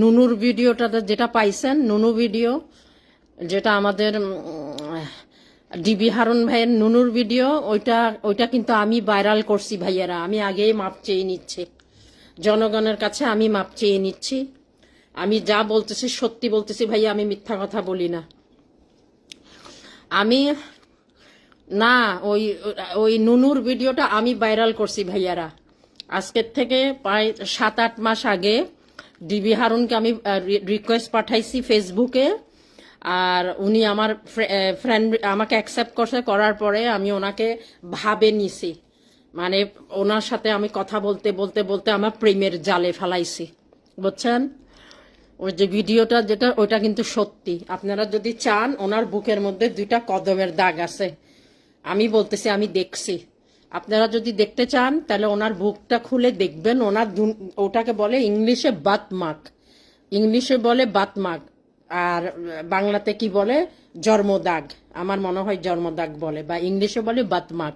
নুনুর ভিডিওটা যেটা পাইছেন, নুনু ভিডিও, যেটা আমাদের ডিবি হারুন ভাইয়ের নুনুর ভিডিও, ওইটা ওইটা কিন্তু আমি ভাইরাল করছি ভাইয়েরা। আমি আগেই মাপ চেয়ে নিচ্ছি। জনগণের কাছে আমি মাপ চেয়ে নিচ্ছি। আমি যা বলতেছি, সত্যি বলতেছি ভাইয়া, আমি মিথ্যা কথা বলি না। আমি, না, ওই ওই নুনুর ভিডিওটা আমি ভাইরাল করছি ভাইয়ারা। আজকের থেকে প্রায় সাত আট মাস আগে ডিবি হারুনকে আমি রিকোয়েস্ট পাঠাইছি ফেসবুকে আর উনি আমার ফ্রেন্ড আমাকে অ্যাকসেপ্ট করছে, করার পরে আমি ওনাকে ভাবে নিছি। মানে ওনার সাথে আমি কথা বলতে বলতে বলতে আমার প্রেমের জালে ফেলাইছি। বুঝছেন? ওই যে ভিডিওটা যেটা, ওইটা কিন্তু সত্যি। আপনারা যদি চান, ওনার বুকের মধ্যে দুইটা কদমের দাগ আছে। আমি বলতেছি, আমি দেখছি। আপনারা যদি দেখতে চান, তাহলে ওনার বুকটা খুলে দেখবেন। ওনার ওটাকে বলে ইংলিশে বাতমাক ইংলিশে বলে বাতমাক আর বাংলাতে কি বলে? জন্মদাগ। আমার মনে হয় জন্মদাগ বলে, বা ইংলিশে বলে বাতমাক